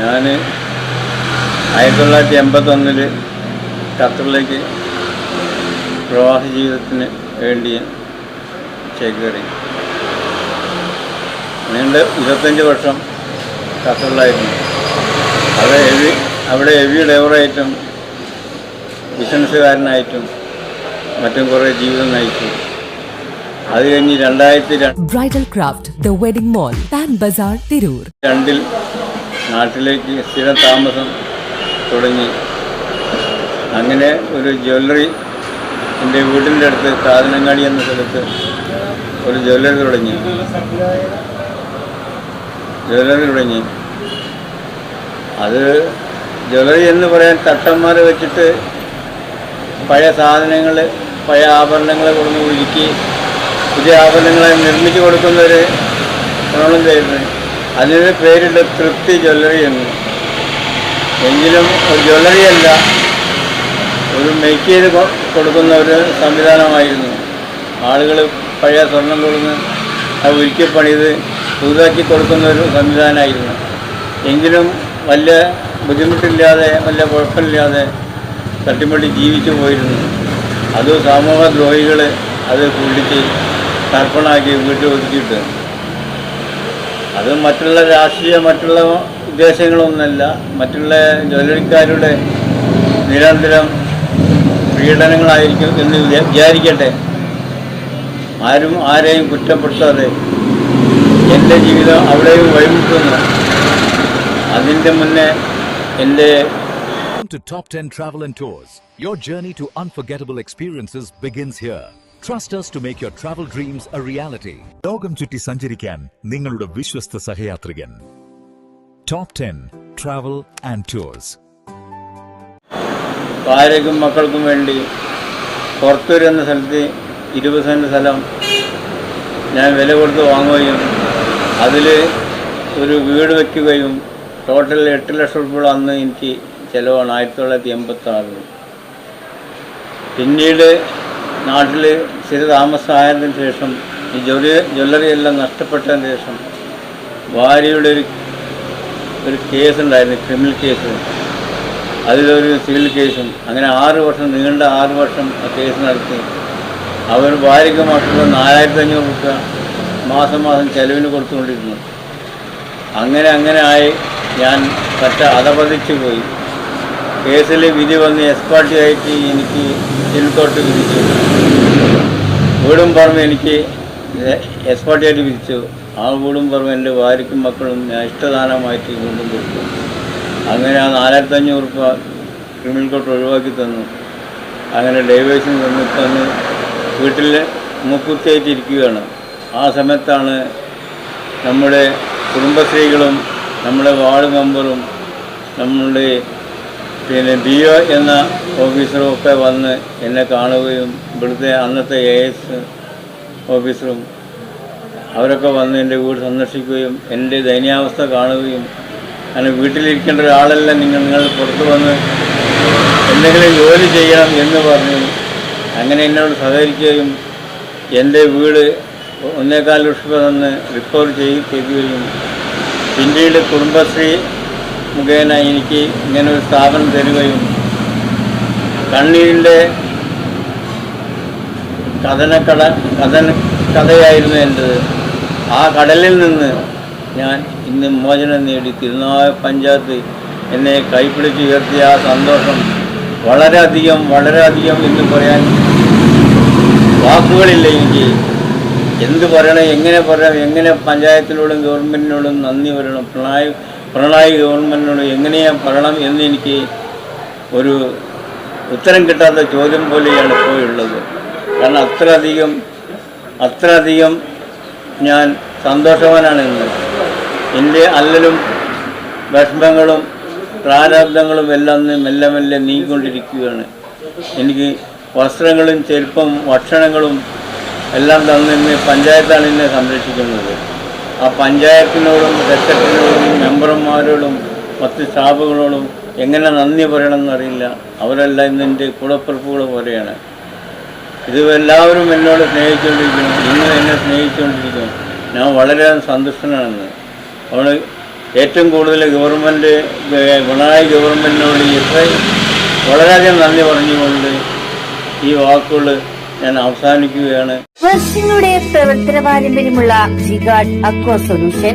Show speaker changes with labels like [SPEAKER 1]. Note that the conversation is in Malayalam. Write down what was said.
[SPEAKER 1] ഞാൻ ആയിരത്തി തൊള്ളായിരത്തി എൺപത്തൊന്നിൽ ഖത്തറിലേക്ക് പ്രവാസ ജീവിതത്തിന് വേണ്ടി ചേക്കേറി. നീണ്ട് ഇരുപത്തഞ്ച് വർഷം ഖത്തറിലായിരുന്നു. അവിടെ ഹെവി അവിടെ ഹെവി ഡ്രൈവറായിട്ടും ബിസിനസ്സുകാരനായിട്ടും മറ്റും കുറേ ജീവിതം നയിച്ചു. അത് കഴിഞ്ഞ് രണ്ടായിരത്തി രണ്ട്
[SPEAKER 2] Bridal Craft, The Wedding Mall, Pan Bazaar, Tirur.
[SPEAKER 1] രണ്ടിൽ നാട്ടിലേക്ക് സ്ഥിര താമസം തുടങ്ങി. അങ്ങനെ ഒരു ജ്വല്ലറി എന്റെ വീടിന്റെ അടുത്ത് കാതനങ്ങാടി എന്ന സ്ഥലത്ത് ഒരു ജ്വല്ലറി തുടങ്ങി. ജ്വല്ലറി തുടങ്ങി. അത് ജ്വല്ലറി എന്ന് പറയാൻ തട്ടന്മാർ വെച്ചിട്ട് പഴയ സാധനങ്ങൾ പഴയ ആഭരണങ്ങളെ കൊടുന്ന് ഒഴുക്കി പുതിയ ആഭരണങ്ങളെ നിർമ്മിച്ചു കൊടുക്കുന്നവർ ഗുണം ചെയ്യുന്നത് അതിന് പേരുണ്ട് തൃപ്തി ജ്വല്ലറി എന്ന്. എങ്കിലും ഒരു ജ്വല്ലറി അല്ല ഒരു മേക്ക് ചെയ്ത് കൊടുക്കുന്ന ഒരു സംവിധാനമായിരുന്നു. ആളുകൾ പഴയ സ്വർണം കൊടുന്ന് അത് ഉരുക്കി പുതുതാക്കി കൊടുക്കുന്ന ഒരു സംവിധാനമായിരുന്നു. എങ്കിലും വലിയ ബുദ്ധിമുട്ടില്ലാതെ വലിയ കുഴപ്പമില്ലാതെ തട്ടിമുട്ടി ജീവിച്ചു പോയിരുന്നു. അത് സമൂഹദ്രോഹികൾ അത് കൂട്ടിച്ച് തർപ്പണമാക്കി വീട്ടിൽ ഒതുക്കിയിട്ട്. അത് മറ്റുള്ള രാഷ്ട്രീയ മറ്റുള്ള ഉദ്ദേശങ്ങളൊന്നുമല്ല മറ്റുള്ള ജോലിക്കാരുടെ നിരന്തരം പീഡനങ്ങളായിരിക്കും എന്ന് വിചാ- വിചാരിക്കട്ടെ ആരും ആരെയും കുറ്റപ്പെടുത്താതെ എന്റെ ജീവിതം അവിടെയും വഴിമുട്ടുന്നു അതിന്റെ മുന്നേ
[SPEAKER 3] എന്റെ to Top 10 Travel and Tours. Your journey to unforgettable experiences begins here. Trust us to make your travel dreams a reality. ലോകം ചുറ്റി സഞ്ചരിക്കാൻ നിങ്ങളുടെ വിശ്വസ്ത സഹയാത്രികൻ. Top ten travel and tours
[SPEAKER 1] ഭാര്യയ്ക്കും മക്കൾക്കും വേണ്ടി പുറത്തൂർ എന്ന സ്ഥലത്ത് ഇരുപത് സെന്റ് സ്ഥലം ഞാൻ വില കൊടുത്ത് വാങ്ങുകയും അതിൽ ഒരു വീട് വയ്ക്കുകയും ടോട്ടൽ എട്ട് ലക്ഷം രൂപ അന്ന് എനിക്ക് ചിലവാണ് ആയിരത്തി തൊള്ളായിരത്തി എൺപത്തി ആറിൽ പിന്നീട് നാട്ടിൽ സ്ഥിര താമസമായതിനു ശേഷം ഈ ജ്വല്ലറി ജ്വല്ലറി എല്ലാം നഷ്ടപ്പെട്ടതിന് ശേഷം ഭാര്യയുടെ ഒരു ഒരു കേസ് ഉണ്ടായിരുന്നു ക്രിമിനൽ കേസ്. അതിലൊരു സിവിൽ കേസും. അങ്ങനെ ആറ് വർഷം നീണ്ട ആറ് വർഷം ആ കേസ് നടത്തി. അവർ ഭാര്യയ്ക്ക് മാത്രം നാലായിരത്തി അഞ്ഞൂറ് രൂപ മാസം മാസം ചെലവിന് കൊടുത്തുകൊണ്ടിരുന്നു. അങ്ങനെ അങ്ങനെ ആയി ഞാൻ പറ്റ അതപതിച്ചു പോയി. കേസിൽ വിധി വന്ന് എസ് പാർട്ടി ആയിട്ട് എനിക്ക് ചിലത്തോട്ട് വിധിച്ചു. വീടും പറമ്പ് എനിക്ക് എസ് പാർട്ടി ആയിട്ട് വിധിച്ചു. ആ വീടും പറമ്പ് എന്റെ ഭാര്യയ്ക്കും മക്കളും ഞാൻ ഇഷ്ടദാനമായിട്ട് വീണ്ടും കൊടുത്തു. അങ്ങനെ ആ നാലായിരത്തി അഞ്ഞൂറ് രൂപ ക്രിമിനൽ കോർട്ട് ഒഴിവാക്കി തന്നു. അങ്ങനെ ഡൈവേഴ്സിന് തന്നു തന്ന്. വീട്ടിൽ മുക്കുത്തിയായിട്ട് ഇരിക്കുകയാണ്. ആ സമയത്താണ് നമ്മുടെ കുടുംബശ്രീകളും നമ്മുടെ വാർഡ് മെമ്പറും നമ്മളുടെ പിന്നെ ബി ഒ എന്ന ഓഫീസറും ഒക്കെ വന്ന് എന്നെ കാണുകയും ഇവിടുത്തെ അന്നത്തെ എ എസ് ഓഫീസറും അവരൊക്കെ വന്ന് എന്റെ വീട് സന്ദർശിക്കുകയും എന്റെ ദയനീയാവസ്ഥ കാണുകയും അങ്ങനെ വീട്ടിലിരിക്കേണ്ട ഒരാളല്ല നിങ്ങൾ നിങ്ങൾ പുറത്ത് വന്ന് എന്തെങ്കിലും ജോലി ചെയ്യണം എന്ന് പറഞ്ഞു അങ്ങനെ എന്നോട് സഹകരിക്കുകയും എന്റെ വീട് ഒന്നേകാൽ ലക്ഷം തന്ന് ചെയ്ത് ചെയ്യുകയും പിന്നീട് കുടുംബശ്രീ മുഖേന എനിക്ക് ഇങ്ങനെ ഒരു സ്ഥാപനം തരികയും കണ്ണീരിന്റെ കഥനക്കട കഥന കഥയായിരുന്നു എന്റെത്. ആ കടലിൽ നിന്ന് ഞാൻ ഇന്ന് മോചനം നേടി. തിരുനാവായ പഞ്ചായത്ത് എന്നെ കൈപ്പിടിച്ച് ഉയർത്തിയ ആ സന്തോഷം വളരെയധികം വളരെയധികം എന്ന് പറയാൻ വാക്കുകളില്ല എനിക്ക്. എന്ത് പറയണം എങ്ങനെ പറയണം എങ്ങനെ പഞ്ചായത്തിനോടും ഗവൺമെന്റിനോടും നന്ദി പറയണം. പിണറായി പിണറായി ഗവൺമെന്റിനോട് എങ്ങനെയാണ് പറയണം എന്ന് എനിക്ക് ഒരു ഉത്തരം കിട്ടാത്ത ചോദ്യം പോലെയാണ് ഇപ്പോൾ ഉള്ളത്. കാരണം അത്രയധികം അത്രയധികം ഞാൻ സന്തോഷവാനാണ് ഇന്ന് എന്റെ അല്ലലും വിഷമങ്ങളും പ്രാരാബ്ദങ്ങളും എല്ലാം മെല്ലെ മെല്ലെ നീങ്ങിക്കൊണ്ടിരിക്കുകയാണ്. എനിക്ക് വസ്ത്രങ്ങളും ചെരുപ്പും ഭക്ഷണങ്ങളും എല്ലാം തന്നെ പഞ്ചായത്താണ് എന്നെ സംരക്ഷിക്കുന്നത്. ആ പഞ്ചായത്തിനോടും സെക്രട്ടറിയോടും മെമ്പർമാരോടും മറ്റ് സ്റ്റാഫുകളോടും എങ്ങനെ നന്ദി പറയണമെന്നറിയില്ല അവരെല്ലാം ഇന്ന് എന്റെ കൂടപ്പിറപ്പുകൾ പോലെയാണ്. ഇത് എല്ലാവരും എന്നോട് സ്നേഹിച്ചുകൊണ്ടിരിക്കുന്നു. നിങ്ങൾ എന്നെ സ്നേഹിച്ചുകൊണ്ടിരിക്കുന്നു. ഞാൻ വളരെ സന്തുഷ്ടനാണെന്ന്. അവൾ ഏറ്റവും കൂടുതൽ ഗവൺമെന്റ് പിണറായി ഗവൺമെന്റിനോട് ഇത്രയും വളരെയധികം നന്ദി പറഞ്ഞുകൊണ്ട് ഈ വാക്കുകൾ ഞാൻ അവസാനിക്കുകയാണ്.
[SPEAKER 4] വർഷങ്ങളുടെ പ്രവർത്തന പാരമ്പര്യമുള്ള ജിഗാഡ് അക്വ സൊല്യൂഷൻ